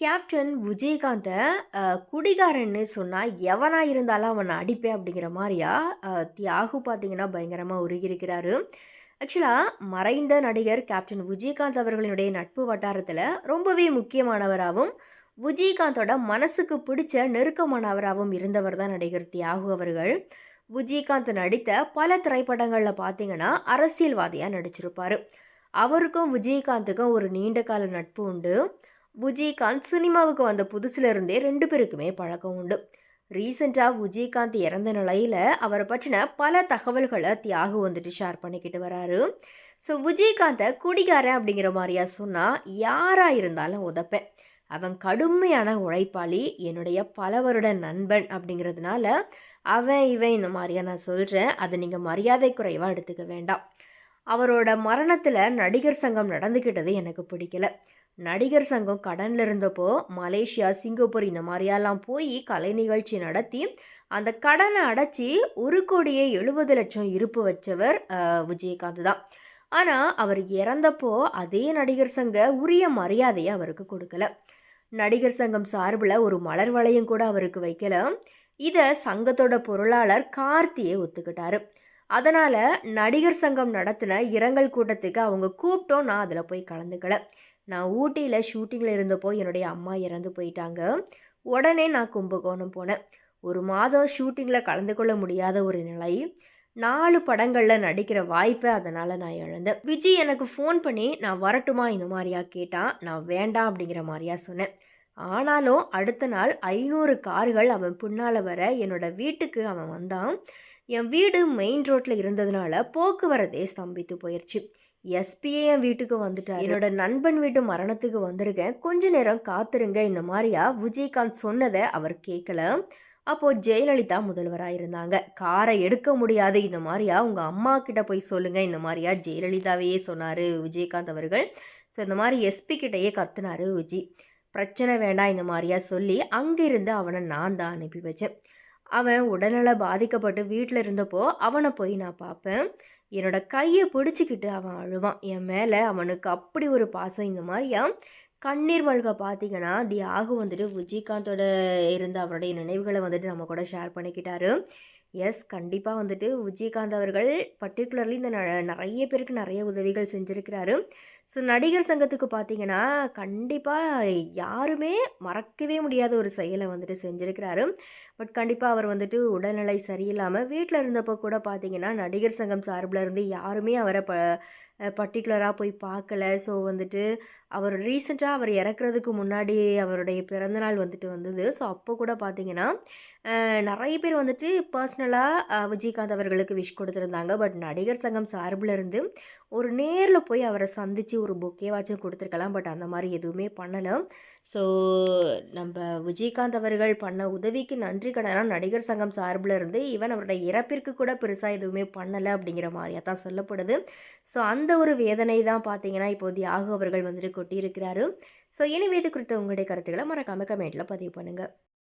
Captain விஜயகாந்தை குடிகாரன்னு சொன்னால் எவனாக இருந்தாலும் அவனை அடிப்பேன் அப்படிங்கிற மாதிரியா? தியாகு பார்த்தீங்கன்னா பயங்கரமாக உருகியிருக்கிறாரு. ஆக்சுவலாக மறைந்த நடிகர் கேப்டன் விஜயகாந்த் அவர்களினுடைய நட்பு வட்டாரத்தில் ரொம்பவே முக்கியமானவராகவும் விஜயகாந்தோட மனசுக்கு பிடிச்ச நெருக்கமானவராகவும் இருந்தவர் தான் நடிகர் தியாகு அவர்கள். விஜயகாந்த் நடித்த பல திரைப்படங்களில் பார்த்தீங்கன்னா அரசியல்வாதியாக நடிச்சிருப்பார். அவருக்கும் விஜயகாந்துக்கும் ஒரு நீண்ட கால நட்பு உண்டு. விஜயகாந்த் சினிமாவுக்கு வந்த புதுசுலேருந்தே ரெண்டு பேருக்குமே பழக்கம் உண்டு. ரீசெண்டாக விஜயகாந்த் இறந்த நிலையில் அவரை பற்றின பல தகவல்களை தியாகு வந்துட்டு ஷேர் பண்ணிக்கிட்டு வராரு. ஸோ விஜயகாந்தை குடிகாரன் அப்படிங்கிற மாதிரியா சொன்னால் யாராக இருந்தாலும் உதப்பேன். அவன் கடுமையான உழைப்பாளி என்னுடைய பல வருட நண்பன் அப்படிங்கிறதுனால அவன் இவன் இந்த மாதிரியா நான் சொல்கிறேன் அதை நீங்கள் மரியாதை குறைவாக எடுத்துக்க வேண்டாம். அவரோட மரணத்தில் நடிகர் சங்கம் நடந்துக்கிட்டது எனக்கு பிடிக்கல. நடிகர் சங்கம் கடனில் இருந்தப்போ மலேசியா சிங்கப்பூர் இந்த மாதிரியெல்லாம் போய் கலை நிகழ்ச்சி நடத்தி அந்த கடனை அடைச்சி ஒரு கோடியே எழுபது லட்சம் இருப்பு வச்சவர் விஜயகாந்த் தான். ஆனால் அவர் இறந்தப்போ அதே நடிகர் சங்க உரிய மரியாதையை அவருக்கு கொடுக்கல. நடிகர் சங்கம் சார்பில் ஒரு மலர் வளையம் கூட அவருக்கு வைக்கல. இதை சங்கத்தோட பொருளாளர் கார்த்தியை ஒத்துக்கிட்டாரு. அதனால் நடிகர் சங்கம் நடத்தின இரங்கல் கூட்டத்துக்கு அவங்க கூப்பிட்டோம் நான் அதில் போய் கலந்துக்கல. நான் ஊட்டியில் ஷூட்டிங்கில் இருந்தப்போ என்னுடைய அம்மா இறந்து போயிட்டாங்க. உடனே நான் கும்பகோணம் போனேன். ஒரு மாதம் ஷூட்டிங்கில் கலந்து கொள்ள முடியாத ஒரு நிலை. நாலு படங்களில் நடிக்கிற வாய்ப்பை அதனால் நான் இழந்தேன். விஜய் எனக்கு ஃபோன் பண்ணி நான் வரட்டுமா? இந்த மாதிரியா? கேட்டான் நான் வேண்டாம் அப்படிங்கிற மாதிரியா சொன்னேன். ஆனாலும் அடுத்த நாள் ஐநூறு கார்கள் அவன் பின்னால் வர என்னோட வீட்டுக்கு அவன் வந்தான். என் வீடு மெயின் ரோட்டில் இருந்ததுனால போக்குவரத்தே ஸ்தம்பித்து போயிடுச்சு எஸ்பியே என் வீட்டுக்கு வந்துட்டார். என்னோட நண்பன் வீட்டு மரணத்துக்கு வந்திருக்கேன். கொஞ்ச நேரம் காத்துருங்க. இந்த மாதிரியா விஜயகாந்த் சொன்னதை அவர் கேட்கல. அப்போது ஜெயலலிதா முதல்வராக இருந்தாங்க. காரை எடுக்க முடியாது. இந்த மாதிரியா உங்கள் அம்மா கிட்ட போய் சொல்லுங்கள் இந்த மாதிரியா ஜெயலலிதாவையே சொன்னார் விஜயகாந்த் அவர்கள். ஸோ இந்த மாதிரி எஸ்பி கிட்டேயே கத்துனாரு விஜி. பிரச்சனை வேண்டாம். இந்த மாதிரியா சொல்லி அங்கிருந்து அவனை நான் தான் அனுப்பி வச்சேன். அவன் உடல்நல பாதிக்கப்பட்டு வீட்டில் இருந்தப்போ அவனை போய் நான் பார்ப்பேன். என்னோட கையை பிடிச்சிக்கிட்டு அவன் அழுவான். என் மேலே அவனுக்கு அப்படி ஒரு பாசம் இந்த மாதிரியா கண்ணீர் மல்க பார்த்தீங்கன்னா தியாகு வந்துட்டு விஜயகாந்தோட இருந்த அவருடைய நினைவுகளை வந்துட்டு நம்ம கூட ஷேர் பண்ணிக்கிட்டாரு. எஸ் கண்டிப்பாக வந்துட்டு விஜயகாந்த் அவர்கள் பர்டிகுலர்லி இந்த ந- நிறைய பேருக்கு நிறைய உதவிகள் செஞ்சுருக்கிறாரு. ஸோ நடிகர் சங்கத்துக்கு பார்த்தீங்கன்னா கண்டிப்பாக யாருமே மறக்கவே முடியாத ஒரு செயலை வந்துட்டு செஞ்சுருக்கிறாரு. பட் கண்டிப்பாக அவர் வந்துட்டு உடல்நிலை சரியில்லாமல் வீட்டில் இருந்தப்போ கூட பார்த்தீங்கன்னா நடிகர் சங்கம் சார்பில் இருந்து யாருமே அவரை ப பர்டிகுலராக போய் பார்க்கல. ஸோ வந்துட்டு அவர் ரீசெண்டாக அவர் இறக்குறதுக்கு முன்னாடி அவருடைய பிறந்தநாள் வந்துட்டு வந்தது. ஸோ அப்போ கூட பார்த்தீங்கன்னா நிறைய பேர் வந்துட்டு பர்சனலாக விஜயகாந்த் அவர்களுக்கு விஷ் கொடுத்துருந்தாங்க. பட் நடிகர் சங்கம் சார்பில் இருந்து ஒரு நேரில் போய் அவரை சந்தித்து ஒரு பொக்கேவாச்சும் கொடுத்துருக்கலாம். பட் அந்த மாதிரி எதுவுமே பண்ணலை. ஸோ நம்ம விஜயகாந்த் அவர்கள் பண்ண உதவிக்கு நன்றி கடனாக நடிகர் சங்கம் சார்பில் இருந்து ஈவன் அவருடைய இறப்பிற்கு கூட பெருசாக எதுவுமே பண்ணலை அப்படிங்கிற மாதிரியாக தான் சொல்லப்படுது. ஸோ அந்த அந்த ஒரு வேதனை தான் பார்த்தீங்கன்னா இப்போ தியாகு அவர்கள் வந்துட்டு கொட்டியிருக்கிறாரு. ஸோ இனி இது குறித்த உங்களுடைய கருத்துக்களை மறக்காமல் கமெண்ட்டில் பதிவு பண்ணுங்கள்